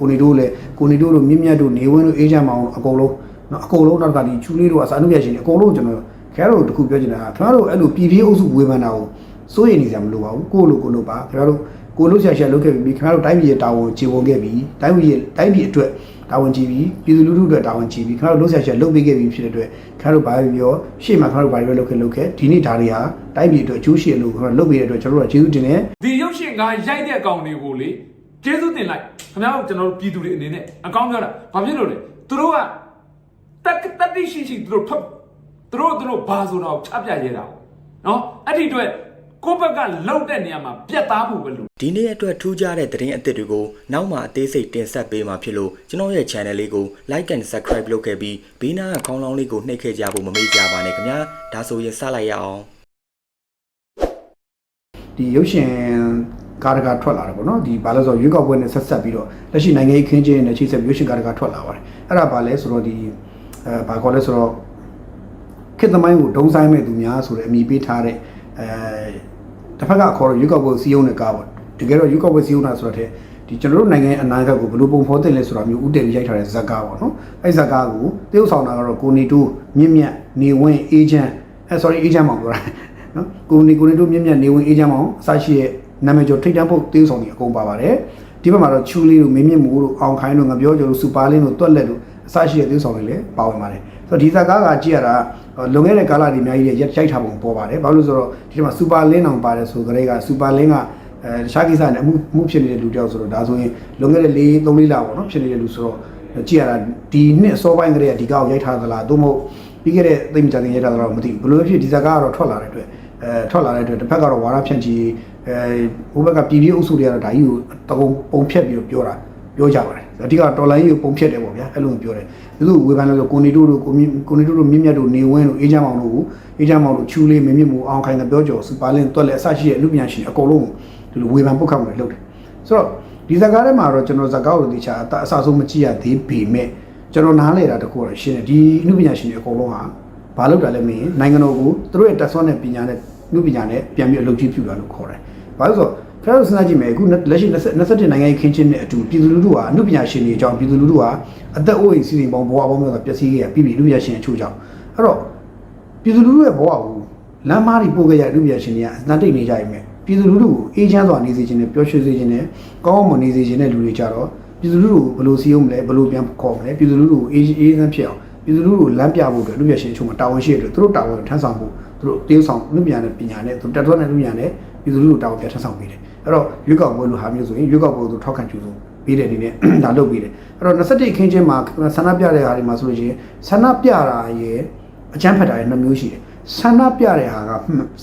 ကိုနေတို့လည်းကိုနေတို့တို့မြင့်မြတ်တို့နေဝင်းတို့အေးချမ်းမအောင်အကုန်လုံးနော်အကုန်လုံးနောက်ကဒီချူလေးတို့အစာအနုပြရှင်တွေအကုန်လုံးကျွန်တော်ခင်ဗျားတို့တခုပြောချင်တာကခင်ဗျားတို့အဲ့လိုပြည်ပြေးအုပ်စုဝေဖန်တာကိုစိုးရိမ်နေကြမလို့ပါဘူးကိုလိုကိုလိုပါခင်ဗျားတို့ကိုလို့ဆရာဆရာလုပ်ခဲ့ပြီခင်ဗျားတို့တိုင်းပြည်ရဲ့တာဝန်ခြေဝန်ခဲ့ပြီတိုင်းပြည်ရဲ့တိုင်းပြည်အတွက်တာဝန်ကြည့်ပြီပြည်သူလူထုအတွက်တာဝန်ကြည့်ပြီခင်ဗျားတို့လို့ဆရာဆရာလုပ်ပေးခဲ့ပြီဖြစ်တဲ့အတွက်ခင်ဗျားတို့ဘာပဲပြောရှေ့မှာခင်ဗျားတို့ဘာတွေပဲလုပ်ခဲ့လုပ်ခဲ့ဒီနေ့ဒါတွေဟာတိုင်းပြည်အတွက်အကျိုးရှိတယ်လို့ခင်ဗျားတို့လုပ်ပေးတဲ့အတွက်ကျွန်တော်တို့ကကျေးဇူးတင်တယ်ဒီရုပ်ရှင်ကရိုက်တဲ့အကောင်တွေကိုလေကျေးဇူးတင်လိုက် ခင်ဗျားတို့ကျွန်တော်တို့ပြည်သူတွေအနေနဲ့အကောင်းပြောတာဘာဖြစ်လို့လဲသူတို့ကတက်တက်တိရှိရှိသူတို့ထွက်သူတို့သူတို့ဘာဆိုတော့ချပြရဲတာနော်အဲ့ဒီအတွက်ကိုယ့်ဘက်ကလောက်တဲ့နေရာမှာပြတ်သားမှုပဲလို့ဒီနေ့အတွက်ထူးခြားတဲ့သတင်းအသစ်တွေကိုနောက်မှအသေးစိတ်တင်ဆက်ပေးမှာဖြစ်လို့ကျွန်တော်ရဲ့ channel လေးကို like and subscribe လုပ်ခဲ့ပြီးဘေးနားကခေါင်းလောင်းလေးကိုနှိပ်ခဲ့ကြဖို့မမေ့ကြပါနဲ့ခင်ဗျာဒါဆိုရင်စလိုက်ရအောင်ဒီရုပ်ရှင် ကားတကာထွက်လာတယ်ပေါ့နော်ဒီဘာလဲဆိုတော့ရွေးကောက်ပွဲနဲ့ဆက်ဆက်ပြီးတော့လက်ရှိနိုင်ငံရေးခင်းကျင်းနဲ့ချိတ်ဆက်ပြီးရုပ်ရှင်ကားတကာထွက်လာပါတယ်အဲ့ဒါဘာလဲဆိုတော့ဒီအဲဘာခေါ်လဲဆိုတော့ခေတ်သမိုင်းကိုဒုံဆိုင်မဲ့သူများဆိုတဲ့အမည်ပေးထားတဲ့အဲတစ်ဖက်ကခေါ်တော့ရွေးကောက်ပွဲစီယုံတဲ့ကားပေါ့တကယ်တော့ရွေးကောက်ပွဲစီယုံတာဆိုတော့တဲ့ဒီကျွန်တော်တို့နိုင်ငံအနာဂတ်ကိုဘယ်လိုပုံဖော်တင်လဲဆိုတာမျိုးဥတည်ပြီးရိုက်ထားတဲ့ဇက်ကားပေါ့နော်အဲ့ဇက်ကားကိုတရုတ်ဆောင်တာကတော့ကိုနေတူမြင့်မြတ်နေဝင်းအေဂျင့်အဲ sorry အေဂျင့်မောင်ပြောတာနော်ကိုနေကိုနေတို့မြင့်မြတ်နေဝင်အေးချမ်းမအောင်အစရှိရဲ့ နာမည်ကျော်ထိတ်တန်းဖို့တေးဆောင်တွေအကုန်ပါပါတယ်ဒီဘက်မှာတော့ချူလေးတို့မင်းမြင့်မိုးတို့အောင်ခိုင်းတို့ငပြောကျော်တို့စူပါလင်းတို့တွက်လက်တို့အစရှိရဲ့တေးဆောင်တွေလည်းပါဝင်ပါတယ်ဆိုတော့ဒီဇာကားကကြည့်ရတာလွန်ခဲ့တဲ့ကာလတွေအများကြီးရက်ရိုက်ထားပုံပေါ်ပါတယ်ဘာလို့လဲဆိုတော့ဒီမှာစူပါလင်းအောင်ပါတယ်ဆိုကြတဲ့ကစူပါလင်းကအဲတခြားကိစ္စနဲ့အမှုမှုဖြစ်နေတဲ့လူတယောက်ဆိုတော့ဒါဆိုရင်လွန်ခဲ့တဲ့၄၃၄လပေါ့နော်ဖြစ်နေတဲ့လူဆိုတော့ကြည့်ရတာဒီနှစ်အစောပိုင်းကလေးကဒီကောက်ရိုက်ထားသလားသို့မဟုတ်ပြီးခဲ့တဲ့သိမကြတဲ့ရိုက်ထားသလားမသိဘူးဘယ်လိုဖြစ်ဒီဇာကားကတော့ထွက်လာတဲ့အတွက်အဲထွက်လာတဲ့အတွက်တစ်ဖက်ကတော့ဝါရဖြန့်ချီ အဲဟိုဘက်ကပြည်ပြည်အုပ်စုတွေကတော့ဒါကြီးကိုတကုံပုံဖြတ်ပြီးတော့ပြောတာပြောကြပါတယ်အဓိကတော်လိုင်းကြီးကိုပုံဖြတ်တယ်ပေါ့ဗျာအဲ့လိုမျိုးပြောတယ်သူတို့ဝေဖန်လို့ဆိုကိုနေတို့တို့ကိုမြကိုနေတို့တို့မြင့်မြတ်တို့နေဝင်းတို့အေးချမ်းမောင်တို့ကိုအေးချမ်းမောင်တို့ချူလေးမင်းမြင့်မူအောင်ခိုင်ကပြောကြော်စူပါလင်းတွက်လက်အစရှိရဲ့အမှုပညာရှင်အကုန်လုံးဒီလိုဝေဖန်ပုတ်ခတ်မှုတွေလုပ်တယ်ဆိုတော့ဒီဇာကားထဲမှာတော့ကျွန်တော်ဇာကားကိုတခြားအအစဆုံးမကြည့်ရသေးပေမဲ့ကျွန်တော်နားလေတာတခုတော့ရှင်းတယ်ဒီအမှုပညာရှင်တွေအကုန်လုံးဟာဘာလုပ်တာလဲမင်းနိုင်ငံတော်ကိုသူတို့ရဲ့တက်ဆွမ်းတဲ့ပညာနဲ့မှုပညာနဲ့ပြန်ပြီးအလုပ်ကြီးပြုတာလို့ခေါ်တယ်။ ဘာလို့ဆိုတော့ဖက်ဒရယ်စနစ်ကြည့်မယ်အခုလက်ရှိ27နိုင်ငံရေးခင်းချင်းနဲ့အတူပြည်သူလူထုဟာအမှုပညာရှင်တွေအကြောင်းပြည်သူလူထုဟာအသက်အိုးအိမ်စီစဉ်ပေါင်းဘဝပေါင်းများစွာပျက်စီးခဲ့ရပြည်ပြည်လူပညာရှင်အချို့ကြောင့်အဲ့တော့ပြည်သူလူထုရဲ့ဘဝကိုလမ်းမားတွေပို့ခဲ့ရလူပညာရှင်တွေကအနှံ့တိတ်နေကြရမယ်ပြည်သူလူထုကိုအေးချမ်းစွာနေစေခြင်းနဲ့ပျော်ရွှင်စေခြင်းနဲ့ကောင်းမွန်နေစေခြင်းနဲ့လူတွေကြတော့ပြည်သူလူထုကိုဘယ်လိုစီယုံမလဲဘယ်လိုပြန်ခေါ်မလဲပြည်သူလူထုကိုအေးအေးဆန်းဖြစ်အောင်ပြည်သူလူထုကိုလမ်းပြဖို့အတွက်လူပညာရှင်အချို့မှာတာဝန်ရှိတဲ့အတွက်သူတို့တာဝန်ထမ်းဆောင်ဖို့သူတို့တေးဆောင်လူပညာနဲ့ပညာနဲ့သူတက်ထွန်းတဲ့လူပညာနဲ့ ပြည်သူလူထုတာဝန်ပြန်ထမ်းဆောင်ပေးတယ်အဲ့တော့ရွေးကောက်ပွဲလိုဟာမျိုးဆိုရင်ရွေးကောက်ပွဲကိုထောက်ခံကြိုးဆုံးပေးတဲ့အနေနဲ့ဒါလုပ်ပေးတယ်အဲ့တော့21အခင်းချင်းမှာဆန္ဒပြတဲ့ဟာတွေမှာဆိုလို့ရှိရင်ဆန္ဒပြတာရဲ့အကြမ်းဖက်တာရဲ့နှစ်မျိုးရှိတယ်ဆန္ဒပြတဲ့ဟာက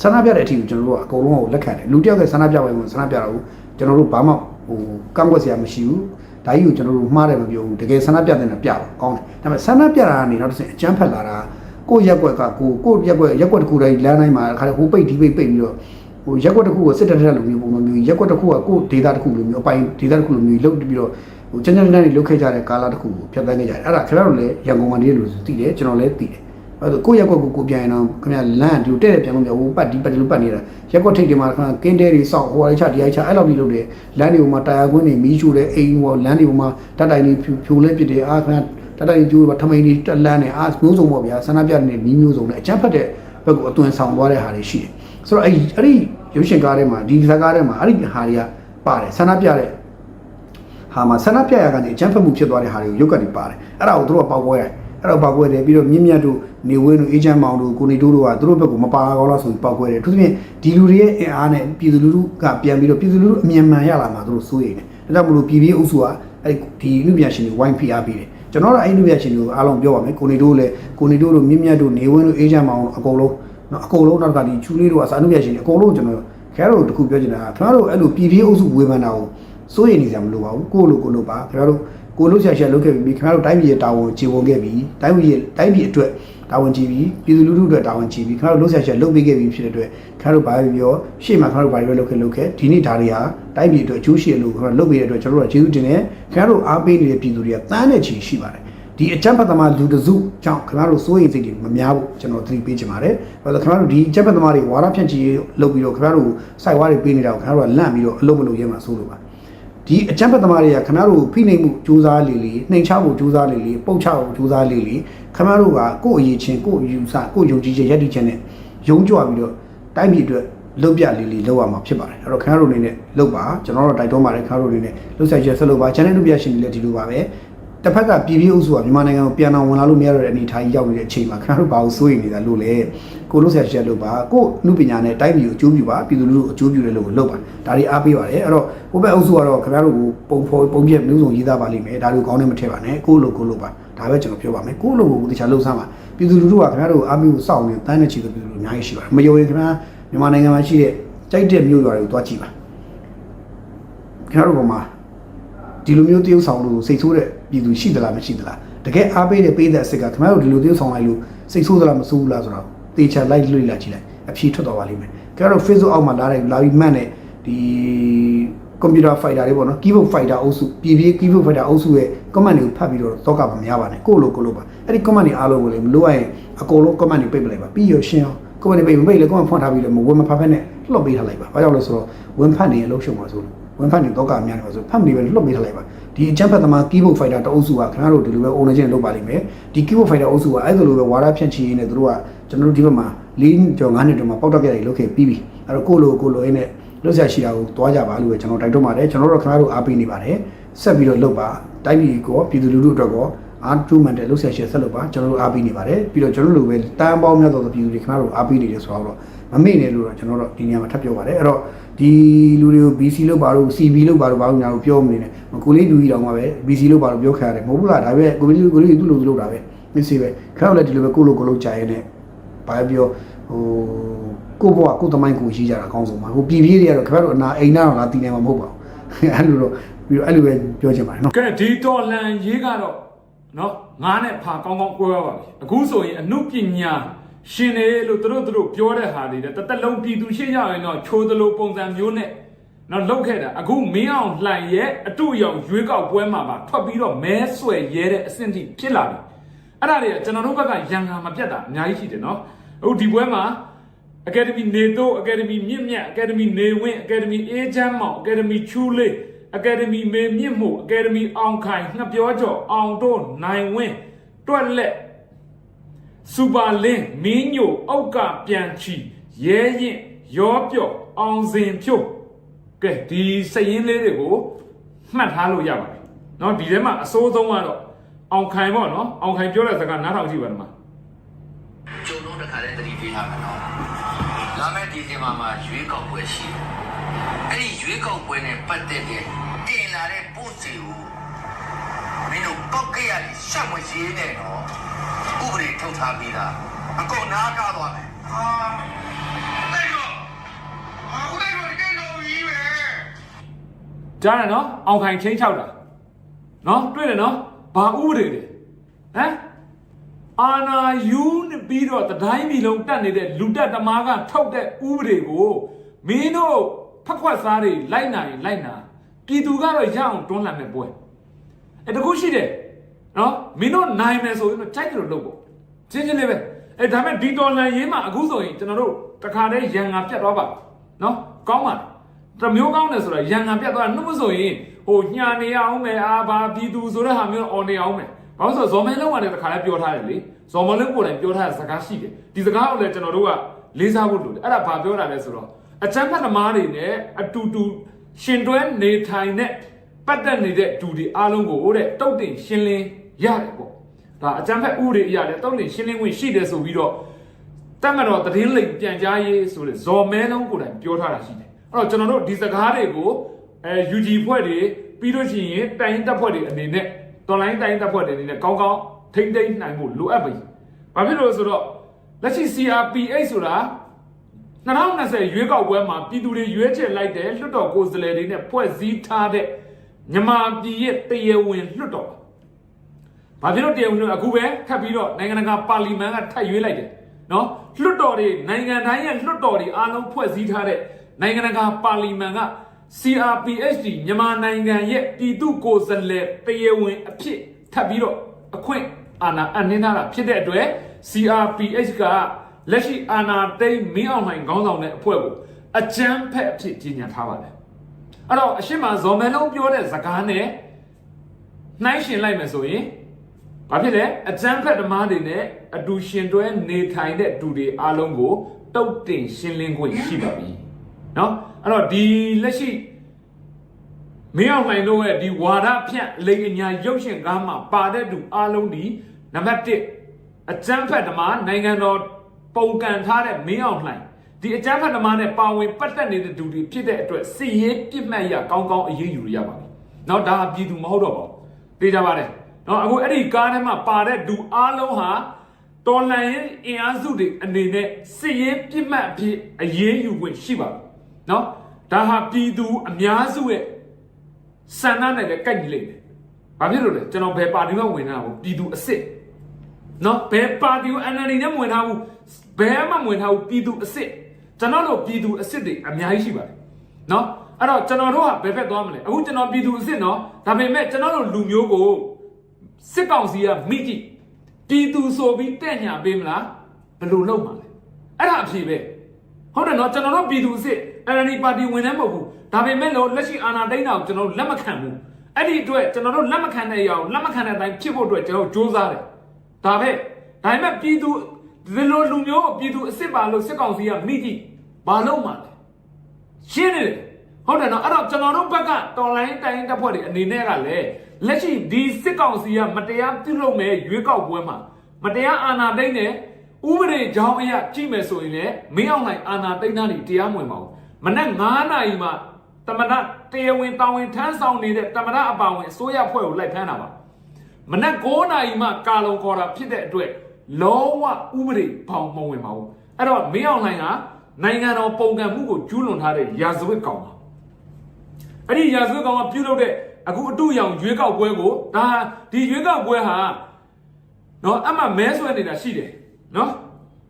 ဆန္ဒပြတဲ့အထီကိုကျွန်တော်တို့ကအကုန်လုံးကိုလက်ခံတယ်လူတစ်ယောက်ကဆန္ဒပြပွဲမှာဆန္ဒပြတာကိုကျွန်တော်တို့ဘာမှဟိုကန့်ကွက်စရာမရှိဘူးဒါကြီးကိုကျွန်တော်တို့မှားတယ်မပြောဘူးတကယ်ဆန္ဒပြတဲ့နဲ့ပြတော့ကောင်းတယ်ဒါပေမဲ့ဆန္ဒပြတာကနေတော့တစ်ဆင့်အကြမ်းဖက်လာတာကိုယ့်ရက်ွက်ကကိုကိုယ့်ရက်ွက်ရက်ွက်တစ်ခုတိုင်းလမ်းတိုင်းမှာခါဟိုပိတ်ဒီပိတ်ပိတ်ပြီးတော့ ဟိုရက်ွက်တစ်ခုကိုစစ်တပ်တက်လိုမျိုးပုံစံမျိုးရက်ွက်တစ်ခုကကိုယ့်ဒေတာတစ်ခုလိုမျိုးအပိုင်းဒေတာတစ်ခုလိုမျိုးလုတ်ပြီးတော့ဟိုကျန်းကျန်းတန်းတွေလုတ်ခဲ့ကြတဲ့ကာလာတစ်ခုကိုဖျက်ဆီးခဲ့ကြတယ်အဲ့ဒါခင်ဗျားတို့လည်းရန်ကုန်မှာနေလို့သိတယ်ကျွန်တော်လည်းသိတယ်အဲ့ဒါကိုယ့်ရက်ွက်ကိုကိုပြန်ရင်တော့ခင်ဗျာလမ်းဒီလိုတဲ့တဲ့ပြန်လို့ပြောဟိုပတ်ဒီပတ်ဒီလိုပတ်နေတာရက်ွက်ထိတ်တွေမှာခင်ဗျာကင်းတဲတွေစောက်ဟိုအချဒီအချအဲ့လိုပြီးလုပ်တယ်လမ်းတွေပေါ်မှာတာယာကွင်းတွေမီးရှို့တယ်အိမ်ဟိုလမ်းတွေပေါ်မှာတတ်တိုင်တွေဖြိုလဲပစ်တယ်အာခင်ဗျာတတ်တိုင်ကျိုးထမိန်တွေတက်လန်းတယ်အာမျိုးစုံပေါ့ဗျာဆန္ဒပြတဲ့နီးမျိုးစုံနဲ့အချမ်းဖတ်တဲ့ဘက်ကိုအသွင်ဆောင်သွားတဲ့ဟာတွေရှိတယ် ဆိုတော့အဲ့အဲ့ဒီရုပ်ရှင်ကားထဲမှာဒီဇာတ်ကားထဲမှာအဲ့ဒီဟာတွေကပါတယ်ဆန္ဒပြတဲ့ဟာမှာဆန္ဒပြရကနေအချမ်းဖတ်မှုဖြစ်သွားတဲ့ဟာတွေကိုရုပ်ကတိပါတယ်အဲ့ဒါကိုသူတို့ကပေါက်ပွဲတယ်အဲ့တော့ပေါက်ပွဲတယ်ပြီးတော့မြင့်မြတ်တို့နေဝင်းတို့အေဂျင့်မောင်တို့ကိုနေတိုးတို့ကသူတို့ဘက်ကမပါကောင်းလားဆိုပြီးပေါက်ပွဲတယ်သူတို့ပြင်ဒီလူတွေရဲ့အင်အားနဲ့ပြည်သူလူထုကပြန်ပြီးတော့ပြည်သူလူထုအမြင်မှန်ရလာမှာသူတို့စိုးရိမ်တယ်ဒါကြောင့်မလို့ပြည်ပြည်အုပ်စုကအဲ့ဒီလူပြန်ရှင်တွေဝိုင်းဖိအားပေးတယ်ကျွန်တော်တို့အဲ့လူပြန်ရှင်တွေကိုအားလုံးပြောပါမယ်ကိုနေတိုးလည်းကိုနေတိုးတို့မြင့်မြတ်တို့နေဝင်းတို့အေဂျင့်မောင်တို့အကုန်လုံး နော်အကုန်လုံးနောက်ကဒီချူလေးတို့အစာလူပြန်ရှင်တွေအကုန်လုံးကျွန်တော်ခင်ဗျားတို့တခုပြောချင်တာကခင်ဗျားတို့အဲ့လိုပြည်ပြည်အုပ်စုဝေဖန်တာကိုစိုးရိမ်နေကြမလို့ပါဘူးကိုလိုကိုလိုပါခင်ဗျားတို့ကိုလို့ဆရာဆရာလုပ်ခဲ့ပြီခင်ဗျားတို့တိုင်းပြည်ရဲ့တာဝန်ခြေဝန်ခဲ့ပြီတိုင်းပြည်ရဲ့တိုင်းပြည်အတွက်တာဝန်ကြည့်ပြီပြည်သူလူထုအတွက်တာဝန်ကြည့်ပြီခင်ဗျားတို့လို့ဆရာဆရာလုပ်ပေးခဲ့ပြီဖြစ်တဲ့အတွက်ခင်ဗျားတို့ဘာပဲပြောရှေ့မှာခင်ဗျားတို့ဘာတွေပဲလုပ်ခဲ့လုပ်ခဲ့ဒီနေ့ဒါတွေဟာတိုင်းပြည်အတွက်အကျိုးရှိတယ်လို့ခင်ဗျားတို့လုပ်ပေးတဲ့အတွက်ကျွန်တော်တို့ကကျေးဇူးတင်တယ်ခင်ဗျားတို့အားပေးနေတဲ့ပြည်သူတွေကတန်းတဲ့ချီရှိပါတယ် ဒီအကြမ်းဖက်သမားလူတစုကြောင့်ခင်ဗျားတို့စိုးရိမ်စိတ်တွေမများဘူးကျွန်တော်သတိပေးချင်ပါတယ်။ဘာလို့လဲခင်ဗျားတို့ဒီအကြမ်းဖက်သမားတွေဝါရဖြန့်ချီလုပ်ပြီးတော့ခင်ဗျားတို့စိုက်ဝါးတွေပေးနေတာကိုခင်ဗျားတို့ကလန့်ပြီးတော့အလုံးမလုံးရဲမှာစိုးလို့ပါ။ဒီအကြမ်းဖက်သမားတွေကခင်ဗျားတို့ဖိနှိပ်မှုကြိုးစားလေလေနှိမ်ချဖို့ကြိုးစားလေလေပုတ်ချဖို့ကြိုးစားလေလေခင်ဗျားတို့ကကိုယ့်အရေးချင်းကိုယ့်အယူဆကိုယ့်ယုံကြည်ချက်ယက်တည်ချက်နဲ့ယုံကြွပြီးတော့တိုင်းပြည်အတွက်လုတ်ပြလေလေလောက်ရမှာဖြစ်ပါတယ်အဲ့တော့ခင်ဗျားတို့အနေနဲ့လုတ်ပါကျွန်တော်တို့တိုက်တွန်းပါတယ်ခင်ဗျားတို့အနေနဲ့လုတ်ဆက်ချက်ဆက်လုပ်ပါ channel တို့ပြရှင်တွေလည်းဒီလိုပါပဲ တစ်ဖက်ကပြည်ပြည်အုပ်စုကမြန်မာနိုင်ငံကိုပြန်အောင်ဝင်လာလို့မရတော့တဲ့အနေအထားကြီးရောက်နေတဲ့အချိန်မှာခင်ဗျားတို့ဘာလို့စိုးရိမ်နေတာလို့လဲကိုလုတ်ဆက်ချက်လုပ်ပါကိုနှုပညာနဲ့တိုင်းပြည်ကိုအကျိုးပြုပါပြည်သူလူထုအကျိုးပြုတဲ့လို့လုပ်ပါဒါတွေအားပေးပါတယ်အဲ့တော့ဟိုဘက်အုပ်စုကတော့ခင်ဗျားတို့ကိုပုံဖော်ပုံပြမျိုးစုံရေးသားပါလိမ့်မယ်ဒါတွေကိုကောင်းနေမထည့်ပါနဲ့ကိုလိုကိုလိုပါဒါပဲကျွန်တော်ပြောပါမယ်ကိုလိုကိုတခြားလှုပ်ဆမ်းပါပြည်သူလူထုကခင်ဗျားတို့အားပေးကိုစောင့်နေတန်းနေချီတဲ့ပြည်သူလူအများကြီးရှိပါတယ်မယုံရင်ခင်ဗျားမြန်မာနိုင်ငံမှာရှိတဲ့ကြိုက်တဲ့မြို့ရွာတွေကိုတွားကြည့်ပါခင်ဗျားတို့ကမှဒီလိုမျိုးတရုပ်ဆောင်လို့စိတ်ဆိုးတဲ့ ပြည်သူရှိသလားမရှိသလားတကယ်အားပေးတဲ့ပေးတဲ့အစ်စ်ကခင်ဗျားတို့ဒီလိုတရုပ်ဆောင်လိုက်လို့စိတ်ဆိုးသလားမဆိုးဘူးလားဆိုတော့တေချာလိုက်လွှတ်လာကြည့်လိုက်အဖြေထွက်သွားပါလိမ့်မယ်ခင်ဗျားတို့ Facebook အောက်မှာလာတဲ့လာပြီးမှတ်တဲ့ဒီကွန်ပျူတာဖိုက်တာတွေပေါ့နော် keyboard fighter အုပ်စုပြည်ပြည် keyboard fighter အုပ်စုရဲ့ comment တွေကိုဖတ်ပြီးတော့တော့ကမများပါနဲ့ကိုလိုကိုလိုပါအဲ့ဒီ comment တွေအားလုံးကိုလေမလို့ရရင်အကုန်လုံး comment တွေပိတ်ပလိုက်ပါပြီးရရှင်းအောင် comment တွေပိတ်မပိတ်လေ comment ဖွင့်ထားပြီးတော့မဝင်မဖတ်ဖက်နဲ့လှုပ်ပေးထားလိုက်ပါဘာကြောင့်လဲဆိုတော့ဝင်ဖတ်နေရင်လှုပ်ရှုံပါဆိုလို့ ဝင်ဖတ်နေတော့ကများနေပါဆိုဖတ်မနေပဲလှုပ်ပေးထားလိုက်ပါဒီအချမ်းဖတ်သမား keyboard fighter တအုပ်စုကခင်ဗျားတို့ဒီလိုပဲ owner လုပ်ပါလိမ့်မယ်ဒီ keyboard fighter အုပ်စုကအဲ့ဒါလိုပဲဝါဒဖြန့်ချီရင်းနဲ့တို့ကကျွန်တော်တို့ဒီဘက်မှာ၄ကျော်၅နှစ်တုန်းမှာပေါက်တော့ပြရတယ်လုပ်ခဲ့ပြီးပြီအဲ့တော့ကိုလိုကိုလိုအင်းနဲ့လွတ်ဆက်ရှိတာကိုတွားကြပါလို့ပဲကျွန်တော်တိုက်တွန်းပါတယ်ကျွန်တော်တို့ခင်ဗျားတို့အားပေးနေပါတယ်ဆက်ပြီးတော့လုပ်ပါတိုင်းပြည်ကိုပြည်သူလူထုအတွက်ကောအားတူးမှန်တဲ့လှုပ်ဆက်ရှယ်ဆက်လုပ်ပါကျွန်တော်တို့အားပေးနေပါတယ်ပြီးတော့ကျွန်တော်တို့လိုပဲတန်းပေါင်းများသောပြည်သူတွေခင်ဗျားတို့အားပေးနေတယ်ဆိုတော့မမေ့နဲ့လို့တော့ကျွန်တော်တို့ဒီနေရာမှာထပ်ပြောပါတယ်အဲ့တော့ ဒီလူတွေကို BC လို့ပါလို့ CB လို့ပါလို့ဘာလို့ညာလို့ပြောမနေနဲ့ကိုလေးလူကြီးတောင်မှပဲ BC လို့ပါလို့ပြောခံရတယ်မဟုတ်ဘူးလားဒါပဲကိုလေးကိုလေးသူ့လိုသူ့လိုတာပဲမစ်စီပဲခင်ဗျားတို့လည်းဒီလိုပဲကိုလိုကိုလိုကြာရဲနဲ့ဘာပြောဟိုကိုဘွားကိုသမိုင်းကိုရှိကြတာအကောင်းဆုံးပါဟိုပြည်ပြည်တွေကတော့ခင်ဗျားတို့အနာအိမ်နာတော့လာတည်နေမှာမဟုတ်ပါဘူးအဲ့လိုတော့ပြီးတော့အဲ့လိုပဲပြောချင်ပါတယ်နော်ကဲဒီတော်လန်ရေးကတော့နော်ငါးနဲ့ဖာကောင်းကောင်းကွဲရပါပြီအခုဆိုရင်အမှုပညာ ရှင်တယ်လို့သူတို့သူတို့ပြောတဲ့ဟာတွေတဲ့တစ်သက်လုံးပြည်သူရှေ့ရရင်တော့ချိုးသလိုပုံစံမျိုးနဲ့နော်လောက်ခဲ့တာအခုမင်းအောင်လှိုင်ရဲ့အတူရောင်ရွေးကောက်ပွဲမှာပါထွက်ပြီးတော့မဲဆွယ်ရဲတဲ့အဆင့်ထိဖြစ်လာပြီအဲ့ဒါတွေကကျွန်တော်တို့ဘက်ကရန်ငါမပြတ်တာအများကြီးရှိတယ်နော်အခုဒီပွဲမှာ Academy နေတော့ Academy မြင့်မြတ် Academy နေဝင်း Academy အေးချမ်းမောင် Academy ချူလေး Academy မေမြင့်မှု Academy အောင်ခိုင်ငှက်ပြောကျော်အောင်တို့နိုင်ဝင်းတွက်လက် စူပါလင်းမင်းညိုအောက်ကပြန်ချီရဲရင်ရောပြော့အောင်စင်ဖြို့ကဲဒီစရင်လေးတွေကိုမှတ်ထားလို့ရပါတယ်เนาะဒီထဲမှာအစိုးဆုံးကတော့အောင်ခိုင်ပေါ့เนาะအောင်ခိုင်ပြောတဲ့စကားနားထောင်ကြည့်ပါဦးမှာ ကျုံတော့တခါတည်းတတိပေးထားမယ်နော်လာမယ့်ဒီဇင်ဘာမှာရွေးကောက်ပွဲရှိတယ်အဲ့ဒီရွေးကောက်ပွဲနဲ့ပတ်သက်တဲ့တင်လာတဲ့ပို့စီကိုမင်းတို့ပောက်ကရလေးရှောက်မရေးနဲ့နော် ဥပဒေထုတ်ထားပြီးသားအကုန်နားကားသွားမယ်ဟာတဲ့တော့ဟာဦးတဲ့တော့တဲ့တော့ကြီးပဲကြားတယ်နော်အောင်ခိုင်ချင်းချောက်တာနော်တွေ့တယ်နော်ဘာဥပဒေလဲဟမ်အာနာယူနဲ့ပြီးတော့တတိုင်းပြည်လုံးတက်နေတဲ့လူတက်သမားကထုတ်တဲ့ဥပဒေကိုမင်းတို့ဖက်ခွက်စားတွေလိုက်နိုင်လိုက်နာပြည်သူကတော့ရအောင်တွန်းလှန်မဲ့ပွဲအဲတခုရှိတယ် နော်မင်းတို့နိုင်မယ်ဆိုရင်တော့ကြိုက်ကြလို့လုပ်ပေါ့ချင်းချင်းလေးပဲအဲဒါမဲ့ဒီတော်လန်ရေးမှာအခုဆိုရင်ကျွန်တော်တို့တခါတည်းရန်ငါပြတ်သွားပါနော်ကောင်းပါလားတမျိုးကောင်းတယ်ဆိုတာရန်ငံပြတ်သွားနှုတ်မဆိုရင်ဟိုညာနေအောင်မယ်အာဘာပြည်သူဆိုတဲ့ဟာမျိုးအော်နေအောင်မယ်ဘာလို့ဆိုဇော်မဲလုံးကလည်းတခါလည်းပြောထားတယ်လေဇော်မလုံးကိုယ်တိုင်ပြောထားတဲ့စကားရှိတယ်ဒီစကားကိုလည်းကျွန်တော်တို့ကလေးစားဖို့လိုတယ်အဲ့ဒါဘာပြောတာလဲဆိုတော့အချမ်းဖတ်သမားတွေနဲ့အတူတူရှင်တွဲနေထိုင်တဲ့ပတ်သက်နေတဲ့ဒူဒီအားလုံးကိုတဲ့တုတ်တင်ရှင်းလင်း ရတယ်ပေါ့ဒါအချမ်းဖတ်ဥတွေအရာလည်းတုတ်တင်ရှင်းလင်းခွင့်ရှိတယ်ဆိုပြီးတော့တက်မတော်သတင်းလိမ်ပြန်ကြားရေးဆိုတဲ့ဇော်မဲလုံးကိုယ်တိုင်ပြောထားတာရှိတယ်အဲ့တော့ကျွန်တော်တို့ဒီစကားတွေကိုအဲ UG ဖွဲ့တွေပြီးလို့ရှိရင်တိုင်တက်ဖွဲ့တွေအနေနဲ့ online တိုင်တက်ဖွဲ့တွေအနေနဲ့ကောင်းကောင်းထိမ့်သိမ့်နိုင်ဖို့လိုအပ်ပြီဘာဖြစ်လို့လဲဆိုတော့လက်ရှိ CRPH ဆိုတာ2020ရွေးကောက်ပွဲမှာပြည်သူတွေရွေးချယ်လိုက်တဲ့လွှတ်တော်ကိုယ်စားလှယ်တွေနဲ့ဖွဲ့စည်းထားတဲ့မြန်မာပြည်ရဲ့တရားဝင်လွှတ်တော်ပါ ဘာဖြစ်လို့တရားဝင်လို့အခုပဲထပ်ပြီးတော့နိုင်ငံတကာပါလီမန်ကထပ်ရွေးလိုက်တယ်နော်လွှတ်တော်တွေနိုင်ငံတိုင်းရဲ့လွှတ်တော်တွေအားလုံးဖွဲ့စည်းထားတဲ့နိုင်ငံတကာပါလီမန်က CRPHD မြန်မာနိုင်ငံရဲ့ပြည်သူ့ကိုယ်စားလှယ်တရားဝင်အဖြစ်ထပ်ပြီးတော့အခွင့်အာဏာအနှင်းထားတာဖြစ်တဲ့အတွက် CRPH ကလက်ရှိအာဏာသိမ်းမင်းအောင်လှိုင်ခေါင်းဆောင်တဲ့အဖွဲ့ကိုအကြမ်းဖက်အဖြစ်ကြီးညာထားပါတယ်အဲ့တော့အရှိမဇော်မဲလုံးပြောတဲ့စကားနဲ့နှိုင်းရှင်လိုက်မယ်ဆိုရင် ဘာဖြစ်လဲအကျန်းဖက်ဓမ္မတွေနဲ့အတူရှင်တွဲနေထိုင်တဲ့သူတွေအားလုံးကိုတုတ်တင်ရှင်းလင်းခွင့်ရှိပါပြီเนาะအဲ့တော့ဒီလက်ရှိမင်းအောင်လှိုင်တို့ရဲ့ဒီဝါဒဖြန့်လိန်အညာရုပ်ရှင်ကားမှာပါတဲ့သူအားလုံးဒီနံပါတ်1အကျန်းဖက်ဓမ္မနိုင်ငံတော်ပုံကန်ထားတဲ့မင်းအောင်လှိုင်ဒီအကျန်းဖက်ဓမ္မနဲ့ပါဝင်ပတ်သက်နေတဲ့သူတွေဖြစ်တဲ့အတွက်စီရေးပြစ်မှတ်ရကောင်းကောင်းအရေးယူရပါပြီ။နော်ဒါပြည်သူမဟုတ်တော့ပါဘူး။သိကြပါတယ်။ နော်အခုအဲ့ဒီကားထဲမှာပါတဲ့သူအားလုံးဟာတော်လန်ရင်အင်အားစုတွေအနေနဲ့စီရေးပြစ်မှတ်အဖြစ်အရေးယူခွင့်ရှိပါပြီ။နော်ဒါဟာပြည်သူအများစုရဲ့ဆန္ဒနဲ့လည်းကိုက်ညီလိမ့်မယ်။ဘာဖြစ်လို့လဲကျွန်တော်ဘယ်ပါတီမှဝင်တာကိုပြည်သူအစ်စ်နော်ဘယ်ပါတီကို NLD နဲ့ဝင်ထားဘူးဘယ်မှဝင်ထားဘူးပြည်သူအစ်စ်ကျွန်တော်တို့ပြည်သူအစ်စ်တွေအများကြီးရှိပါတယ်နော်အဲ့တော့ကျွန်တော်တို့ကဘယ်ဘက်သွားမလဲအခုကျွန်တော်ပြည်သူအစ်စ်နော်ဒါပေမဲ့ကျွန်တော်တို့လူမျိုးကို စစ်ကောင်စီကမိကြည့်ပြည်သူဆိုပြီးတဲ့ညာပေးမလားဘယ်လိုလုပ်မှာလဲအဲ့ဒါအဖြေပဲဟုတ်တယ်နော်ကျွန်တော်တို့ပြည်သူအစ်စ် NLD ပါတီဝင်နေမဟုတ်ဘူးဒါပေမဲ့လို့လက်ရှိအာဏာသိမ်းတာကိုကျွန်တော်တို့လက်မခံဘူးအဲ့ဒီအတွက်ကျွန်တော်တို့လက်မခံတဲ့အရာကိုလက်မခံတဲ့အတိုင်းဖြစ်ဖို့အတွက်ကျွန်တော်တို့စ조사တယ်ဒါပဲဒါပေမဲ့ပြည်သူဒီလိုလူမျိုးကိုပြည်သူအစ်စ်ပါလို့စစ်ကောင်စီကမိကြည့်ဘာလုပ်မှာလဲရှင်းနေတယ်ဟုတ်တယ်နော်အဲ့တော့ကျွန်တော်တို့ဘက်ကတော်လိုင်းတိုင်းတပ်ဖွဲ့တွေအနေနဲ့ကလည်း လက်ရှိဒီစစ်ကောင်စီကမတရားပြုလုပ်မဲ့ရွေးကောက်ပွဲမှာမတရားအာဏာသိမ်းတဲ့ဥပဒေကြောင်းအရကြည့်မယ်ဆိုရင်လည်းမင်းအောင်နိုင်အာဏာသိမ်းတာတွေတရားမဝင်ပါဘူးမနေ့9နာရီမှာတမနာတရားဝင်တာဝန်ထမ်းဆောင်နေတဲ့တမနာအပါဝင်အစိုးရဖွဲ့ကိုလိုက်ဖမ်းတာပါမနက်9နာရီမှကာလုံခေါ်တာဖြစ်တဲ့အတွက်လုံးဝဥပဒေဘောင်မဝင်ပါဘူးအဲ့တော့မင်းအောင်လှိုင်ကနိုင်ငံတော်ပုံကံမှုကိုကျူးလွန်ထားတဲ့ရာဇဝတ်ကောင်ပါအဲ့ဒီရာဇဝတ်ကောင်ကပြုတ်လုပ်တဲ့ အခုအတူရောင်ရွေးကောက်ပွဲကိုဒါဒီရွေးကောက်ပွဲဟာနော်အမှမဲဆွဲနေတာရှိတယ်နော်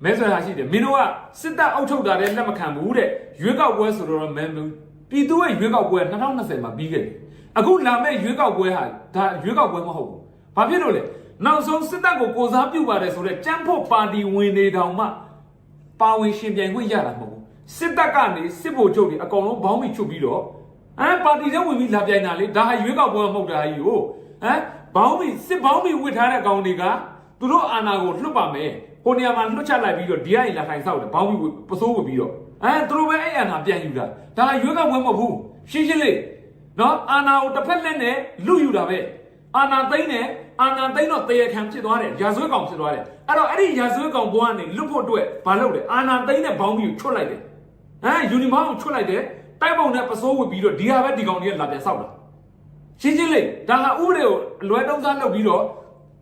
မဲဆွဲတာရှိတယ်မင်းတို့ကစစ်တပ်အုပ်ချုပ်တာလည်းလက်မခံဘူးတဲ့ရွေးကောက်ပွဲဆိုတော့မဲပြည်သူရဲ့ရွေးကောက်ပွဲ2020မှာပြီးခဲ့တယ်အခုလာမယ့်ရွေးကောက်ပွဲဟာဒါရွေးကောက်ပွဲမဟုတ်ဘူး။ဘာဖြစ်လို့လဲ။နောက်ဆုံးစစ်တပ်ကိုကိုစားပြုပါတယ်ဆိုတော့ကြမ်းဖို့ပါတီဝင်နေတောင်မှပါဝင်ရှင်ပြိုင်ခွင့်ရတာမဟုတ်ဘူး။စစ်တပ်ကနေစစ်ဗိုလ်ချုပ်တွေအကုန်လုံးဘောင်းမိချုပ်ပြီးတော့ ဟမ်ပါတီထဲဝင်ပြီးလာပြိုင်တာလေဒါဟာရွေးကောက်ပွဲမဟုတ်တာကြီးကိုဟမ်ဘောင်းမိစစ်ဘောင်းမိဝစ်ထားတဲ့ကောင်တွေကသူတို့အာဏာကိုလွတ်ပါမယ်။ဟိုနေရာမှာလွတ်ချလိုက်ပြီးတော့ဒီကနေလာထိုင်ဆောက်တယ်ဘောင်းမိပစိုးဝစ်ပြီးတော့ဟမ်သူတို့ပဲအဲ့အာဏာပြန်ယူတာဒါဟာရွေးကောက်ပွဲမဟုတ်ဘူးရှင်းရှင်းလေးနော်အာဏာကိုတစ်ဖက်လက်နဲ့လူယူတာပဲအာဏာသိမ်းတယ်အာဏာသိမ်းတော့တရားခံဖြစ်သွားတယ်ရာဇဝတ်ကောင်ဖြစ်သွားတယ်အဲ့တော့အဲ့ဒီရာဇဝတ်ကောင်ဘွားကနေလွတ်ဖို့အတွက်မလုပ်တယ်အာဏာသိမ်းတဲ့ဘောင်းပြီးကိုချွတ်လိုက်တယ်ဟမ်ယူနီမောင်းကိုချွတ်လိုက်တယ် တိုက်ပုံနဲ့ပစိုးဝင်ပြီးတော့ဒီဟာပဲဒီကောင်တွေကလာပြန်ဆောက်တာရှင်းရှင်းလေးဒါကဥပဒေကိုအလွဲတုံးစားလုပ်ပြီးတော့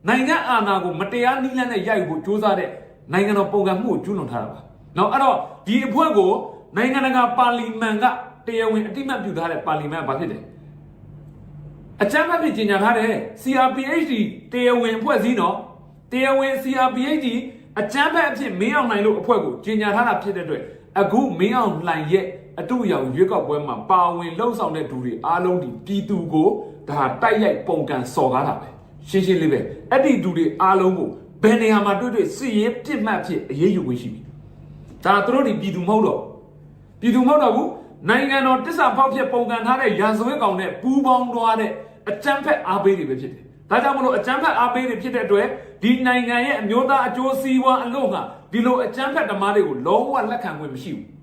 နိုင်ငံအာဏာကိုမတရားနှိမ့်လန့်နဲ့ရိုက်ဖို့ကြိုးစားတဲ့နိုင်ငံတော်ပုံကမှုကိုကျူးလွန်ထားတာပါနော်အဲ့တော့ဒီအဖွဲ့ကိုနိုင်ငံတကာပါလီမန်ကတရားဝင်အတိမတ်ပြုထားတဲ့ပါလီမန်ကဘာဖြစ်တယ်အကြမ်းဖက်ဖြစ်ညင်ညာထားတဲ့ CRPHD တရားဝင်အဖွဲ့စည်းနော်တရားဝင် CRPHD အကြမ်းဖက်အဖြစ်မင်းအောင်လှိုင်လို့အဖွဲ့ကိုညင်ညာထားတာဖြစ်တဲ့အတွက်အခုမင်းအောင်လှိုင်ရဲ့ အတူရောင်ရွေးကောက်ပွဲမှာပါဝင်လှုပ်ဆောင်တဲ့သူတွေအားလုံးဒီပြည်သူကိုဒါတိုက်ရိုက်ပုံကန်စော်ကားတာပဲရှင်းရှင်းလေးပဲအဲ့ဒီသူတွေအားလုံးကိုဘယ်နေရာမှာတွေ့တွေ့စစ်ရေးပြစ်မှတ်ဖြစ်အရေးယူခွင့်ရှိပြီဒါသူတို့ဒီပြည်သူမဟုတ်တော့ပြည်သူမဟုတ်တော့ဘူးနိုင်ငံတော်တစ္ဆာဖောက်ဖြစ်ပုံကန်ထားတဲ့ရာဇဝတ်ကောင်နဲ့ပူးပေါင်းသွားတဲ့အကြမ်းဖက်အားပေးတွေပဲဖြစ်တယ်။ဒါကြောင့်မလို့အကြမ်းဖက်အားပေးတွေဖြစ်တဲ့အတွက်ဒီနိုင်ငံရဲ့အမျိုးသားအကျိုးစီးပွားအလို့ငါဒီလိုအကြမ်းဖက်ဓမ္မတွေကိုလုံးဝလက်ခံခွင့်မရှိဘူး။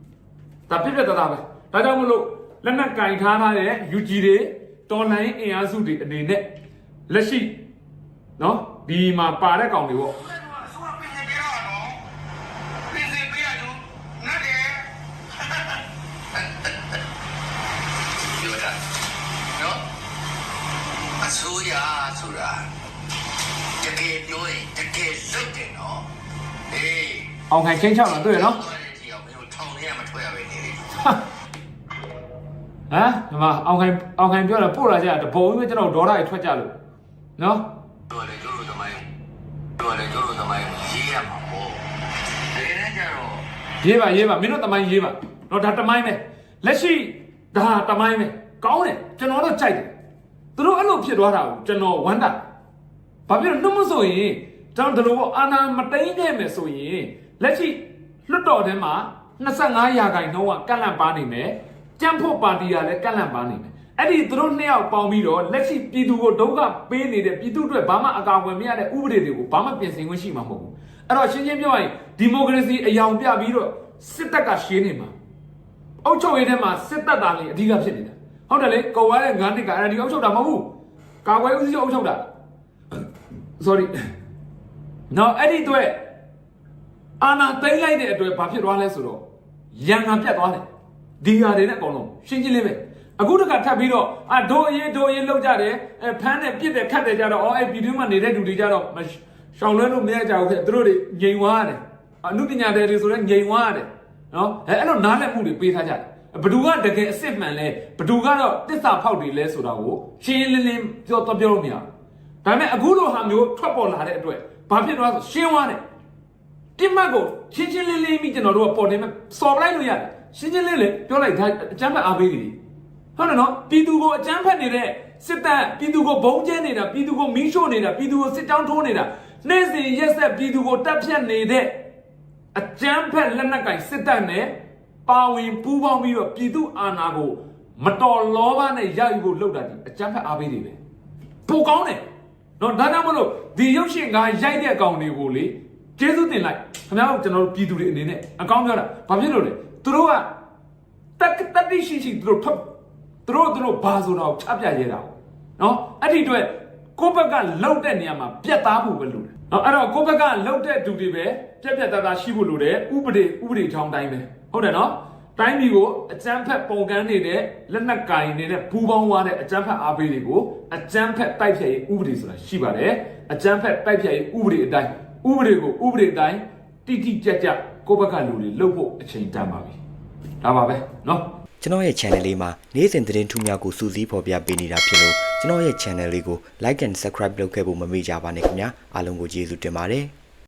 ဒါဖြစ်ဖြစ်တသားပဲ။ဒါကြောင့်မလို့လက်နက်ကင်ထားထားတဲ့ UG တွေတော်လိုင်းအင်အားစုတွေအနေနဲ့လက်ရှိနော်ဒီမှာပါတဲ့ကောင်တွေပေါ့ဆိုတော့ပြင်ပြရအောင်ပြင်ပြရတော့ငါတယ်ပြောတာနော်အစိုးရဆိုတာတကယ်ပြောရင်တကယ်လုပ်တယ်နော်ဟေးအောင်ခိုင်ချင်းချောက်လာတွေ့ရနော် ဒီမှာအောင်ခိုင်အောင်ခိုင်ပြောတာပို့လာကြတပုံကြီးပဲကျွန်တော်ဒေါ်လာတွေထွက်ကြလို့နော်တို့လည်းတို့လိုသမိုင်းတို့လည်းတို့လိုသမိုင်းရေးရမှာပေါ့တကယ်တမ်းကျတော့ရေးပါရေးပါမင်းတို့တမိုင်းရေးပါတော့ဒါတမိုင်းပဲလက်ရှိဒါတမိုင်းပဲကောင်းတယ်ကျွန်တော်တို့ကြိုက်တယ်သူတို့အဲ့လိုဖြစ်သွားတာကိုကျွန်တော်ဝမ်းတာဘာဖြစ်လို့နှုတ်မဆိုရင်ကျွန်တော်ဒီလိုပေါ့အာနာမတိန်ခဲ့မယ်ဆိုရင်လက်ရှိလွတ်တော်ထဲမှာ25ရာခိုင်နှုန်းကကန့်လန့်ပါနေမယ် ကြံ့ဖို့ပါတီကလည်းကန့်လန့်ပါနေတယ်အဲ့ဒီသူတို့နှစ်ယောက်ပေါင်းပြီးတော့လက်ရှိပြည်သူကိုဒုက္ခပေးနေတဲ့ပြည်သူတွေဘာမှအကာအကွယ်မရတဲ့ဥပဒေတွေကိုဘာမှပြင်ဆင်ခွင့်ရှိမှာမဟုတ်ဘူးအဲ့တော့ရှင်းရှင်းပြောရရင်ဒီမိုကရေစီအယောင်ပြပြီးတော့စစ်တပ်ကရှင်းနေမှာအုပ်ချုပ်ရေးထဲမှာစစ်တပ်သားလေးအဓိကဖြစ်နေတာဟုတ်တယ်လေကော်ဝါတဲ့ငန်းတစ်ကအဲ့ဒီအုပ်ချုပ်တာမဟုတ်ဘူးကာကွယ်ဦးစီးချုပ်အုပ်ချုပ်တာ sorry နော်အဲ့ဒီအတွက်အာနာသိမ့်လိုက်တဲ့အတွက်ဘာဖြစ်သွားလဲဆိုတော့ရန်ငံပြတ်သွားတယ် ဒီဟာတွေနဲ့အကုန်လုံးရှင်းရှင်းလေးပဲအခုတခါထပ်ပြီးတော့အာဒိုအရေးဒိုအရေးလောက်ကြတယ်အဲဖမ်းတယ်ပြစ်တယ်ခတ်တယ်ကြတော့အော်အဲ့ပြည်တွင်းမှာနေတဲ့လူတွေကြတော့မရှောင်လွဲလို့မရကြဘူးခဲ့သူတို့တွေငြိမ်သွားရတယ်အမှုပညာတွေဆိုတော့ငြိမ်သွားရတယ်နော်အဲအဲ့လိုနားလည်မှုတွေပေးထားကြတယ်ဘသူကတကယ်အစ်စ်မှန်လဲဘသူကတော့တစ္ဆာဖောက်တွေလဲဆိုတာကိုရှင်းလင်းလင်းပြောတော့ပြောလို့မရဘူးဒါပေမဲ့အခုလိုဟာမျိုးထွက်ပေါ်လာတဲ့အတွက်ဘာဖြစ်သွားဆိုရှင်းသွားတယ်တင်မတ်ကိုချင်းချင်းလေးလေးမိကျွန်တော်တို့ကပေါ်တင်မဲ့စော်ပလိုက်လို့ရတယ် ရှင်းချင်းလေးလေးပြောလိုက်ဒါအကျမ်းဖက်အားပေးနေတယ်ဟုတ်တယ်နော်ပြည်သူကိုအကျမ်းဖက်နေတဲ့စစ်တပ်ပြည်သူကိုဘုံကျဲနေတာပြည်သူကိုမီးရှို့နေတာပြည်သူကိုစစ်တောင်းထိုးနေတာနေ့စဉ်ရက်ဆက်ပြည်သူကိုတပ်ဖြတ်နေတဲ့အကျမ်းဖက်လက်နက်ကင်စစ်တပ်နဲ့ပါဝင်ပူးပေါင်းပြီးတော့ပြည်သူအာဏာကိုမတော်လောဘနဲ့ရယူဖို့လုပ်တာဒီအကျမ်းဖက်အားပေးနေတယ်ပိုကောင်းတယ်နော်ဒါကြောင့်မလို့ဒီရုပ်ရှင်ကရိုက်တဲ့အကောင်တွေကိုလေကျေးဇူးတင်လိုက်ခင်ဗျားတို့ကျွန်တော်တို့ပြည်သူတွေအနေနဲ့အကောင်းပြောတာဘာဖြစ်လို့လဲ သူတို့ကတက်တက်တိရှိရှိသူတို့ထွက်သူတို့သူတို့ဘာဆိုတာကိုချပြရဲတာကိုနော်အဲ့ဒီအတွက်ကိုယ့်ဘက်ကလှုပ်တဲ့နေရာမှာပြတ်သားဖို့ပဲလိုတယ်နော်အဲ့တော့ကိုယ့်ဘက်ကလှုပ်တဲ့သူတွေပဲပြက်ပြက်သားသားရှိဖို့လိုတယ်ဥပဒေဥပဒေချောင်းတိုင်းပဲဟုတ်တယ်နော်တိုင်းပြည်ကိုအကြမ်းဖက်ပုံကန်းနေတဲ့လက်နက်ကင်နေတဲ့ပူပေါင်းသွားတဲ့အကြမ်းဖက်အားပေးတွေကိုအကြမ်းဖက်တိုက်ဖျက်ရေးဥပဒေဆိုတာရှိပါတယ်အကြမ်းဖက်တိုက်ဖျက်ရေးဥပဒေအတိုင်းဥပဒေကိုဥပဒေအတိုင်းတိတိကျကျ ကိုယ့်ဘက်ကလူတွေလှုပ်ဖို့အချိန်တန်ပါပြီဒါပါပဲနော်ကျွန်တော်ရဲ့ channel လေးမှာနေ့စဉ်သတင်းထူးများကိုစူးစီးဖော်ပြပေးနေတာဖြစ်လို့ကျွန်တော်ရဲ့ channel လေးကို like and subscribe လုပ်ခဲ့ဖို့မမေ့ကြပါနဲ့ခင်ဗျာအားလုံးကိုကျေးဇူးတင်ပါတယ်